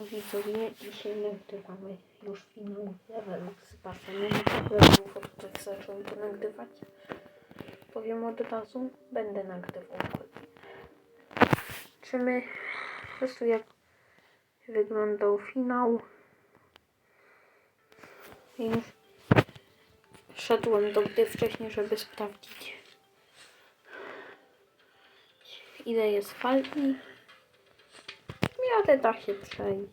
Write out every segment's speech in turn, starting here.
Widzowie, dzisiaj nagrywamy już finał levelu z basenem levelów, od których zacząłem to nagrywać. Powiem od razu, będę nagrywał kolejne. Czymy po prostu jak wyglądał finał. Już szedłem do gry wcześniej, żeby sprawdzić ile jest fali. Miarę da się przejść.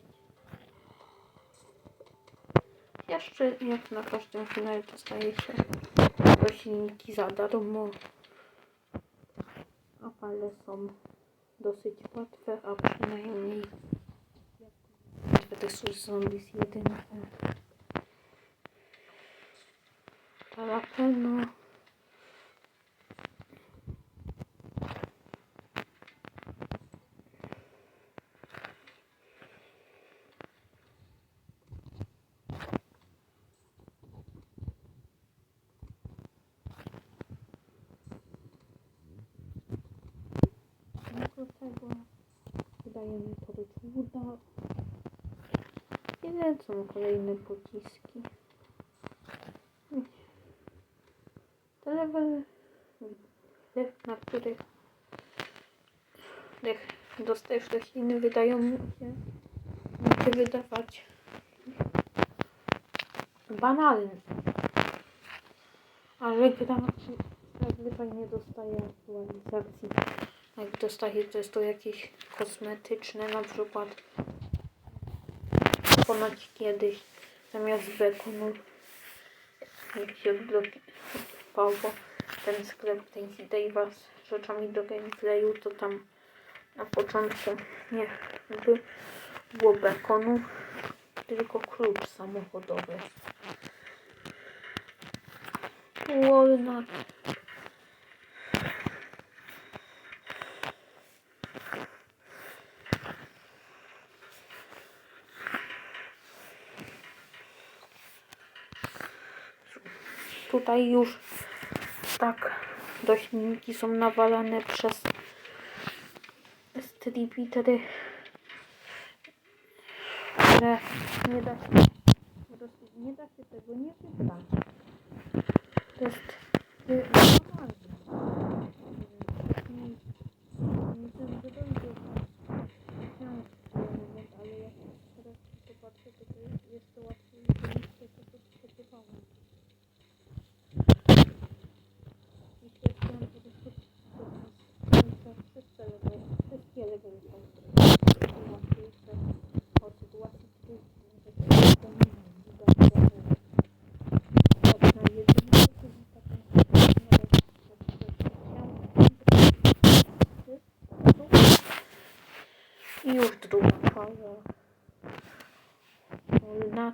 Jeszcze jak na każdym finale dostaje się roślinki za darmo. A fale są dosyć łatwe, a przynajmniej Versus Zombies 1. Jalapeno. Oprócz tego to cuda. I lecą kolejne pociski. Te level, na których dostajesz rośliny, wydają mi się, się wydawać banalne. Ale gra zazwyczaj nie dostaje aktualizacji. Jak dostaje, to jest to jakieś kosmetyczne, na przykład ponoć kiedyś zamiast bekonu jak się blokował ten sklep Tanky Dave'a z rzeczami do gameplayu, to tam na początku nie by- było bekonu, tylko klucz samochodowy. Walnut. Tutaj już tak roślinki są nawalane przez stripitery, że nie da się, nie da się tego nie wybrać. To jest normalne. I już druga fala. Wolna.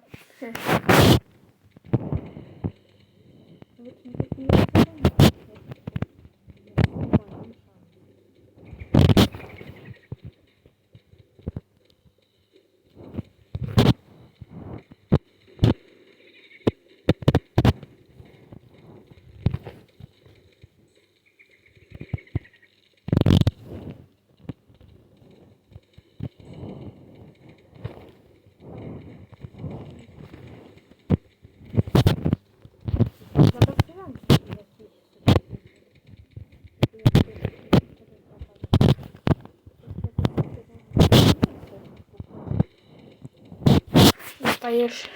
Dostajesz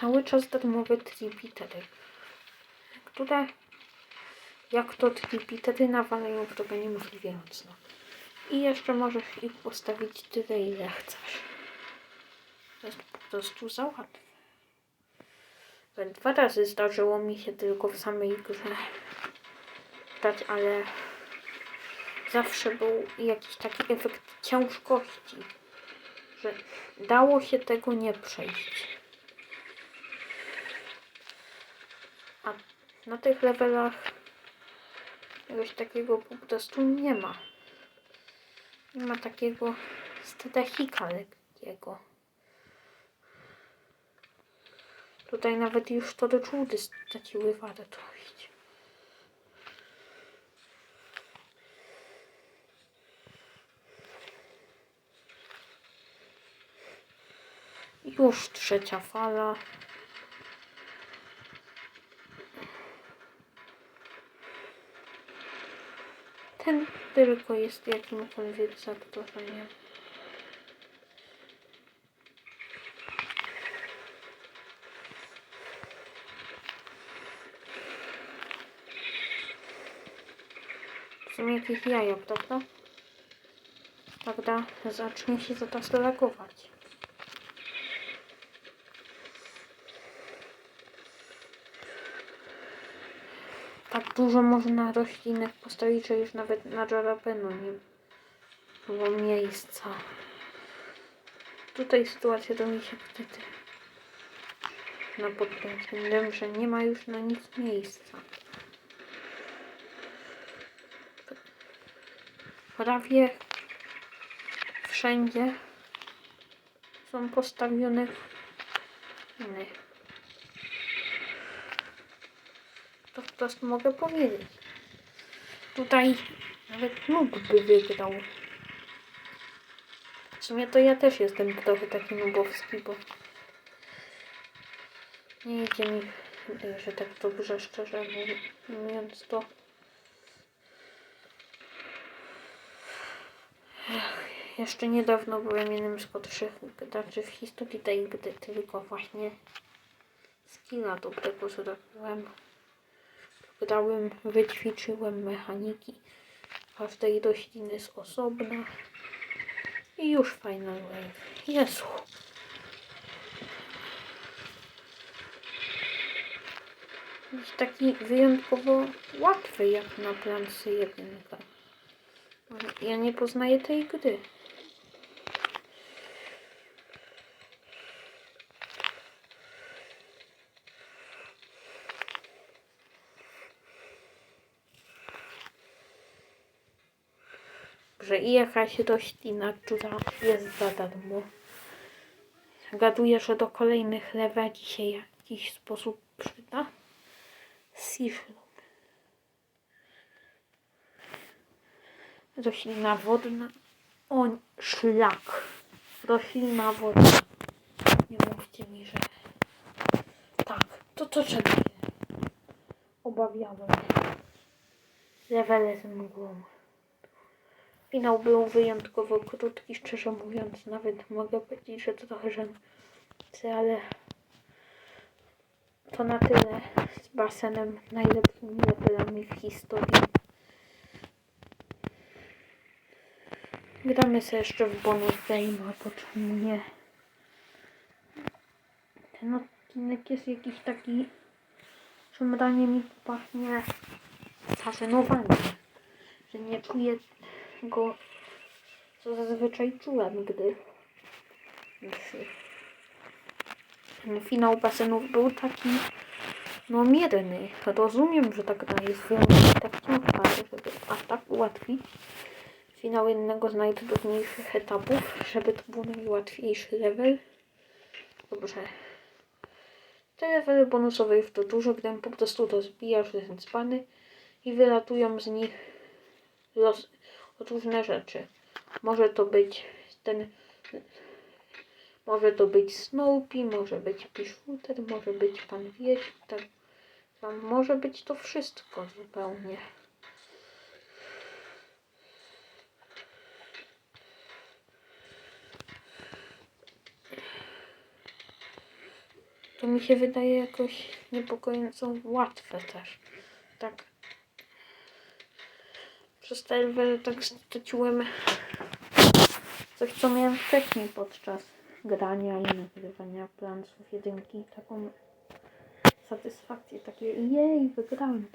cały czas darmowe tripitery, które jak to tripitery nawalają wroga niemożliwie mocno. I jeszcze możesz ich postawić tyle ile chcesz. To jest po prostu za łatwe. Dwa razy zdarzyło mi się tylko w samej grze dać, ale zawsze był jakiś taki efekt ciężkości, że dało się tego nie przejść. A na tych levelach czegoś takiego po prostu nie ma. Nie ma takiego strachika lekkiego. Tutaj nawet już to do czudy straciły wartość. Już trzecia fala. Ten tylko jest jakimkolwiek zagrożeniem. Sumie jakieś jaja, prawda? Prawda? Zacznie się zaraz reagować. Tak dużo można roślinek postawić, że już nawet na jalapeno nie było miejsca. Tutaj sytuacja mi się wtedy na pod tym względem, że nie ma już na nic miejsca. Prawie wszędzie są postawione. To wprost mogę powiedzieć. Tutaj nawet nóg by wygrał. W sumie to ja też jestem trochę taki nubowski, bo nie idzie mi, że tak dobrze, szczerze mówiąc to. Ech, Jeszcze niedawno byłem jednym z gorszych graczy w historii tej gry, tylko właśnie skilla dobrego zrobiłem. Grałem, wyćwiczyłem mechaniki każdej rośliny z osobna i już Final Wave. Jezu. Jest taki wyjątkowo łatwy jak na plancy jedynka. Ja nie poznaję tej gry. I jakaś roślina, która jest za darmo. Gaduję, że do kolejnych leveli się jakiś sposób przyda. Seashroom. Roślina wodna. O, szlak. Roślina wodna. Nie mówcie mi, że... Tak, to to się obawiałem. Levele z mgłą. Finał był wyjątkowo krótki, szczerze mówiąc, nawet mogę powiedzieć, że to trochę żenujące, ale to na tyle z basenem najlepszymi levelami w historii. Gramy sobie jeszcze w bonus game, a po czemu nie? Ten odcinek jest jakiś taki, mranie mi pachnie fascynowanie, że nie czuję go, co zazwyczaj czułem, gdy finał basenów był taki no mierny. Rozumiem, że ta gra jest wyjątkowo tak ciężka, ale żeby aż tak ułatwić finał jednego z najtrudniejszych etapów, żeby to był najłatwiejszy level. Dobrze. Te levely bonusowe już to dużo, gdy po prostu to zbijasz ten dzbany i wylatują z nich los, różne rzeczy. Może to być ten. Może to być Snoopy, może być Pishooter, może być Pan Wieś, tak. Tam może być to wszystko zupełnie. To mi się wydaje jakoś niepokojąco łatwe też. Tak przez te tak straciłem coś, co miałem wcześniej podczas grania i nagrywania plansów jedynki. Taką satysfakcję, takie jej, wygrałem.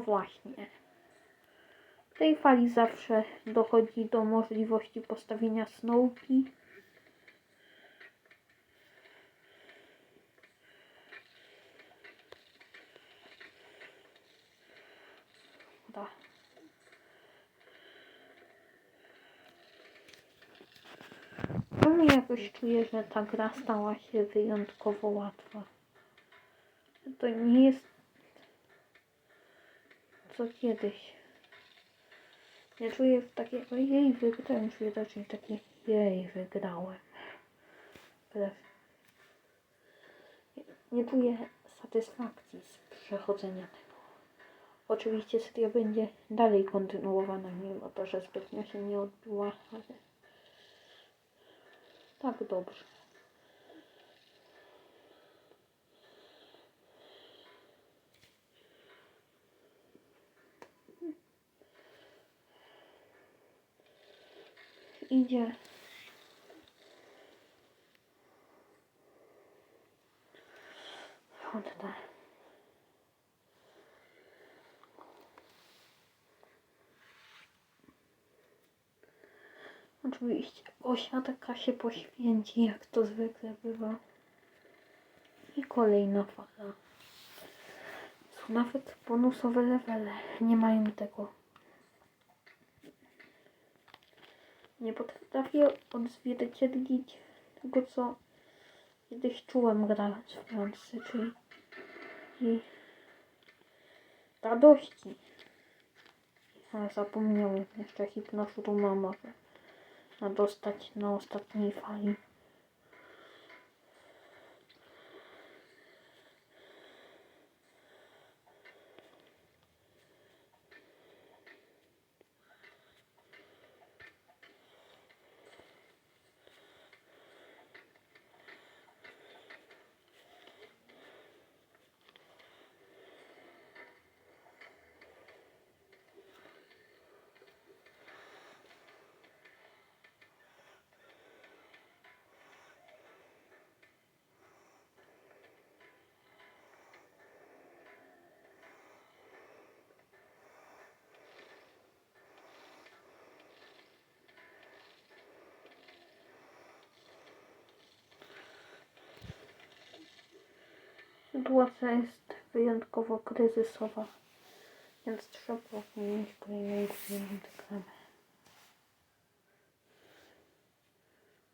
Właśnie. W tej fali zawsze dochodzi do możliwości postawienia Snowki. Da. Czasami jakoś czuję, że ta gra stała się wyjątkowo łatwa. To nie jest co kiedyś. Nie czuję takie, ojej, wygrałem, czuję raczej takie, jej, wygrałem. Nie, nie czuję satysfakcji z przechodzenia tego. Oczywiście seria będzie dalej kontynuowana, mimo to, że zbytnio się nie odbyła, ale tak dobrze. Idzie. Oddaj. Oczywiście osiadka się poświęci, jak to zwykle bywa. I kolejna fala. Są nawet bonusowe levele. Nie mają tego. Nie potrafię odzwierciedlić tego, co kiedyś czułem grając w piątce, czyli i radości. A zapomniałem jeszcze hipnoszuruma może na dostać na ostatniej fali. Sytuacja jest wyjątkowo kryzysowa, więc trzeba zmienić kolejnego reklamę.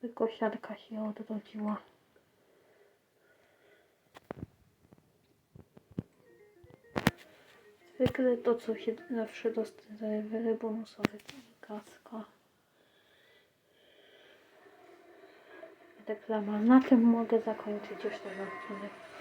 By kosiarka się odrodziła. Zwykle to, co się zawsze dostaje w bonusowe, kaska. Reklama. Na tym mogę zakończyć już ten odcinek.